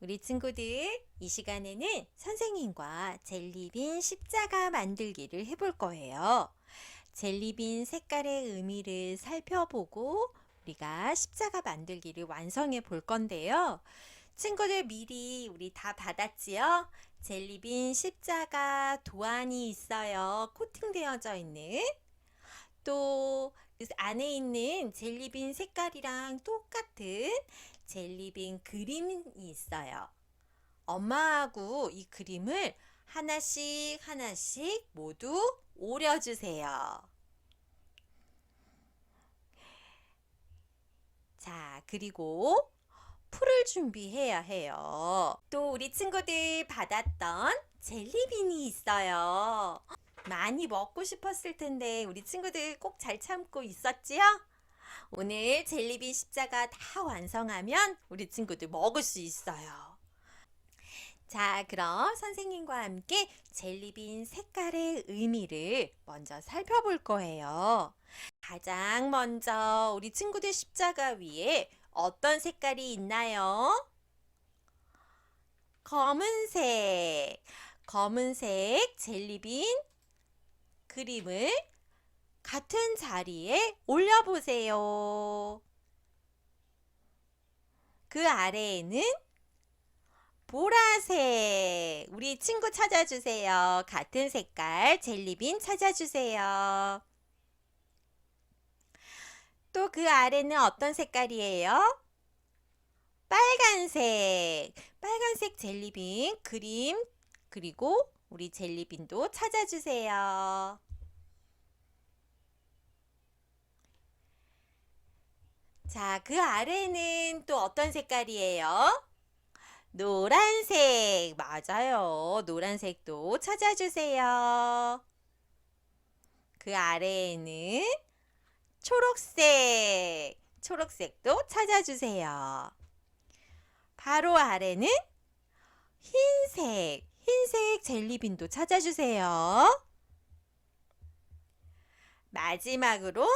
우리 친구들, 이 시간에는 선생님과 젤리빈 십자가 만들기를 해볼 거예요. 젤리빈 색깔의 의미를 살펴보고 우리가 십자가 만들기를 완성해 볼 건데요. 친구들 미리 우리 다 받았지요? 젤리빈 십자가 도안이 있어요. 코팅되어져 있는. 또그 안에 있는 젤리빈 색깔이랑 똑같은 젤리빈 그림이 있어요. 엄마하고 이 그림을 하나씩 하나씩 모두 오려주세요. 자, 그리고 풀을 준비해야 해요. 또 우리 친구들 받았던 젤리빈이 있어요. 많이 먹고 싶었을 텐데 우리 친구들 꼭 잘 참고 있었지요? 오늘 젤리빈 십자가 다 완성하면 우리 친구들 먹을 수 있어요. 자, 그럼 선생님과 함께 젤리빈 색깔의 의미를 먼저 살펴볼 거예요. 가장 먼저 우리 친구들 십자가 위에 어떤 색깔이 있나요? 검은색. 검은색 젤리빈 그림을 같은 자리에 올려보세요. 그 아래에는 보라색. 우리 친구 찾아주세요. 같은 색깔 젤리빈 찾아주세요. 또 그 아래는 어떤 색깔이에요? 빨간색. 빨간색 젤리빈 그림 그리고 우리 젤리빈도 찾아주세요. 자, 그 아래는 또 어떤 색깔이에요? 노란색. 맞아요. 노란색도 찾아주세요. 그 아래에는 초록색. 초록색도 찾아주세요. 바로 아래는 흰색. 흰색 젤리빈도 찾아주세요. 마지막으로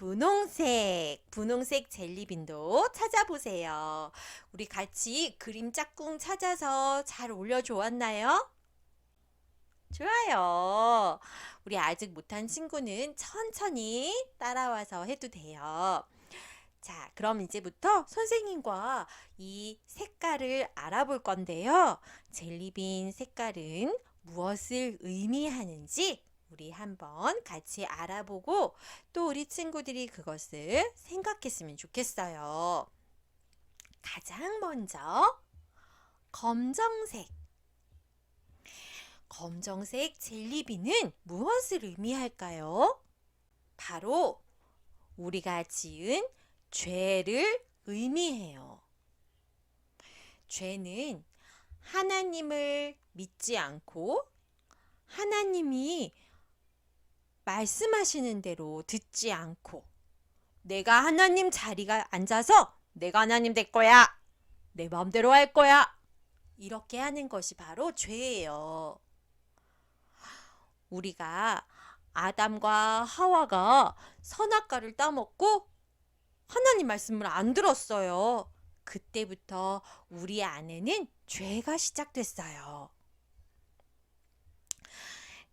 분홍색, 분홍색 젤리빈도 찾아보세요. 우리 같이 그림 짝꿍 찾아서 잘 올려주었나요? 좋아요. 우리 아직 못한 친구는 천천히 따라와서 해도 돼요. 자, 그럼 이제부터 선생님과 이 색깔을 알아볼 건데요. 젤리빈 색깔은 무엇을 의미하는지 우리 한번 같이 알아보고 또 우리 친구들이 그것을 생각했으면 좋겠어요. 가장 먼저 검정색. 검정색 젤리빈은 무엇을 의미할까요? 바로 우리가 지은 죄를 의미해요. 죄는 하나님을 믿지 않고 하나님이 말씀하시는 대로 듣지 않고 내가 하나님 자리가 앉아서 내가 하나님 될 거야. 내 마음대로 할 거야. 이렇게 하는 것이 바로 죄예요. 우리가 아담과 하와가 선악과를 따먹고 하나님 말씀을 안 들었어요. 그때부터 우리 안에는 죄가 시작됐어요.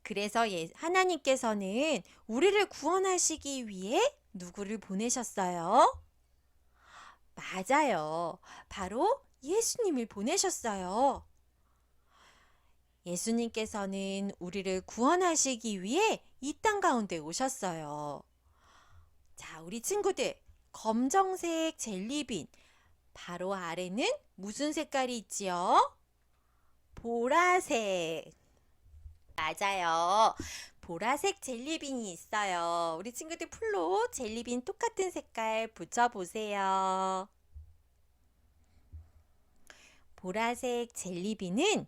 그래서 예, 하나님께서는 우리를 구원하시기 위해 누구를 보내셨어요? 맞아요. 바로 예수님을 보내셨어요. 예수님께서는 우리를 구원하시기 위해 이 땅 가운데 오셨어요. 자, 우리 친구들, 검정색 젤리빈, 바로 아래는 무슨 색깔이 있지요? 보라색. 맞아요. 보라색 젤리빈이 있어요. 우리 친구들 풀로 젤리빈 똑같은 색깔 붙여보세요. 보라색 젤리빈은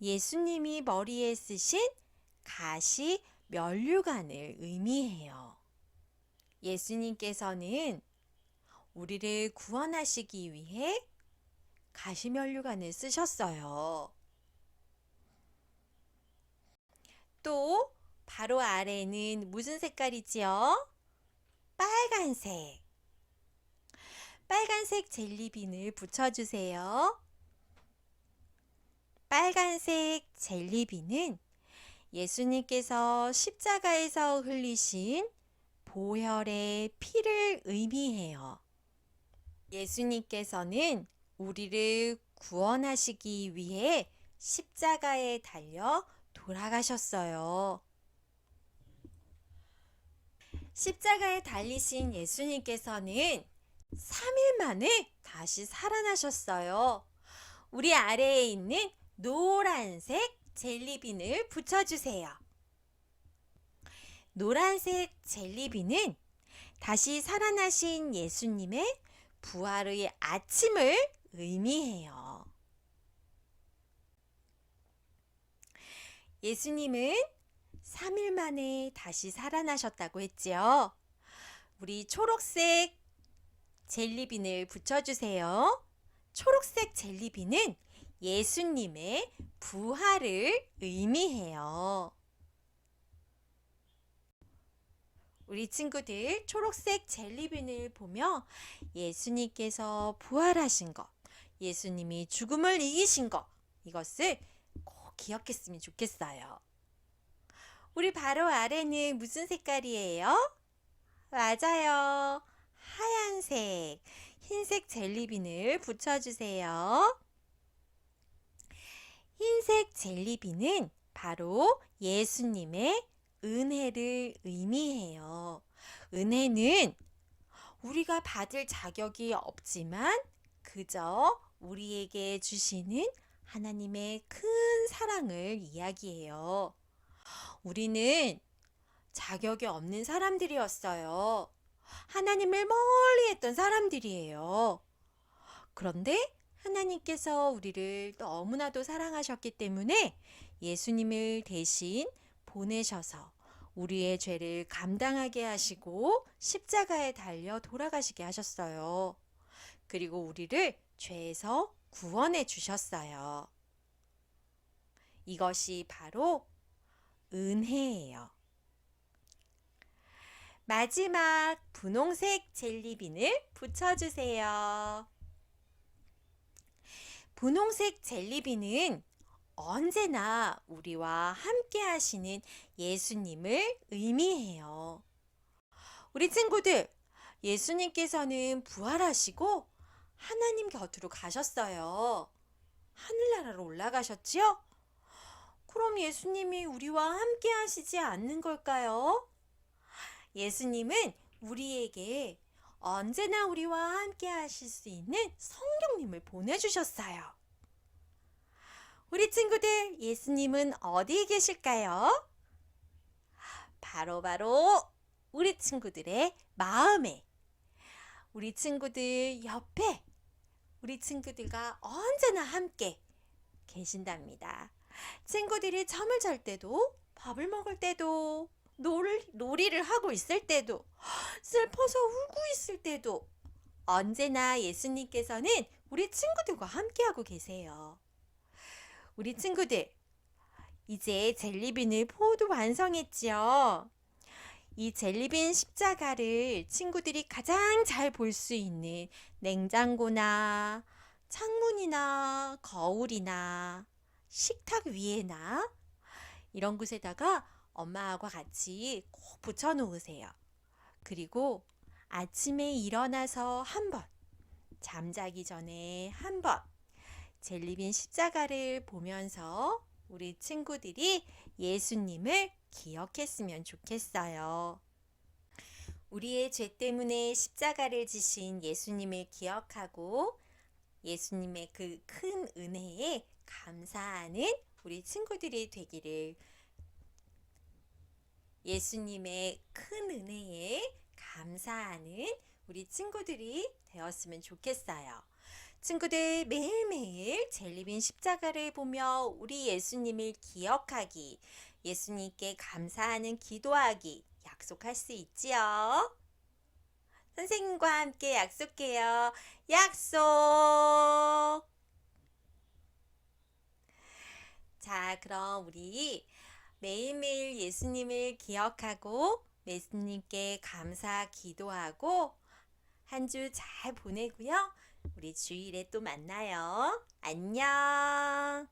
예수님이 머리에 쓰신 가시 면류관을 의미해요. 예수님께서는 우리를 구원하시기 위해 가시면류관을 쓰셨어요. 또 바로 아래는 무슨 색깔이지요? 빨간색. 빨간색 젤리빈을 붙여주세요. 빨간색 젤리빈은 예수님께서 십자가에서 흘리신 보혈의 피를 의미해요. 예수님께서는 우리를 구원하시기 위해 십자가에 달려 돌아가셨어요. 십자가에 달리신 예수님께서는 3일 만에 다시 살아나셨어요. 우리 아래에 있는 노란색 젤리빈을 붙여주세요. 노란색 젤리빈은 다시 살아나신 예수님의 부활의 아침을 의미해요. 예수님은 3일 만에 다시 살아나셨다고 했지요. 우리 초록색 젤리빈을 붙여주세요. 초록색 젤리빈은 예수님의 부활을 의미해요. 우리 친구들 초록색 젤리빈을 보며 예수님께서 부활하신 것, 예수님이 죽음을 이기신 것, 이것을 꼭 기억했으면 좋겠어요. 우리 바로 아래는 무슨 색깔이에요? 맞아요. 하얀색, 흰색 젤리빈을 붙여주세요. 흰색 젤리빈은 바로 예수님의 은혜를 의미해요. 은혜는 우리가 받을 자격이 없지만 그저 우리에게 주시는 하나님의 큰 사랑을 이야기해요. 우리는 자격이 없는 사람들이었어요. 하나님을 멀리 했던 사람들이에요. 그런데 하나님께서 우리를 너무나도 사랑하셨기 때문에 예수님을 대신 보내셔서 우리의 죄를 감당하게 하시고 십자가에 달려 돌아가시게 하셨어요. 그리고 우리를 죄에서 구원해 주셨어요. 이것이 바로 은혜예요. 마지막 분홍색 젤리빈을 붙여주세요. 분홍색 젤리빈은 언제나 우리와 함께 하시는 예수님을 의미해요. 우리 친구들, 예수님께서는 부활하시고 하나님 곁으로 가셨어요. 하늘나라로 올라가셨지요? 그럼 예수님이 우리와 함께 하시지 않는 걸까요? 예수님은 우리에게 언제나 우리와 함께 하실 수 있는 성령님을 보내주셨어요. 우리 친구들, 예수님은 어디에 계실까요? 바로바로 바로 우리 친구들의 마음에, 우리 친구들 옆에, 우리 친구들과 언제나 함께 계신답니다. 친구들이 잠을 잘 때도, 밥을 먹을 때도, 놀, 놀이를 하고 있을 때도, 슬퍼서 울고 있을 때도, 언제나 예수님께서는 우리 친구들과 함께하고 계세요. 우리 친구들, 이제 젤리빈을 모두 완성했지요. 이 젤리빈 십자가를 친구들이 가장 잘 볼 수 있는 냉장고나 창문이나 거울이나 식탁 위에나 이런 곳에다가 엄마하고 같이 꼭 붙여 놓으세요. 그리고 아침에 일어나서 한 번, 잠자기 전에 한 번, 젤리빈 십자가를 보면서 우리 친구들이 예수님을 기억했으면 좋겠어요. 우리의 죄 때문에 십자가를 지신 예수님을 기억하고 예수님의 그 큰 은혜에 감사하는 우리 친구들이 되기를 예수님의 큰 은혜에 감사하는 우리 친구들이 되었으면 좋겠어요. 친구들 매일매일 젤리빈 십자가를 보며 우리 예수님을 기억하기, 예수님께 감사하는 기도하기 약속할 수 있지요. 선생님과 함께 약속해요. 약속! 자, 그럼 우리 매일매일 예수님을 기억하고 예수님께 감사 기도하고 한 주 잘 보내고요. 우리 주일에 또 만나요. 안녕!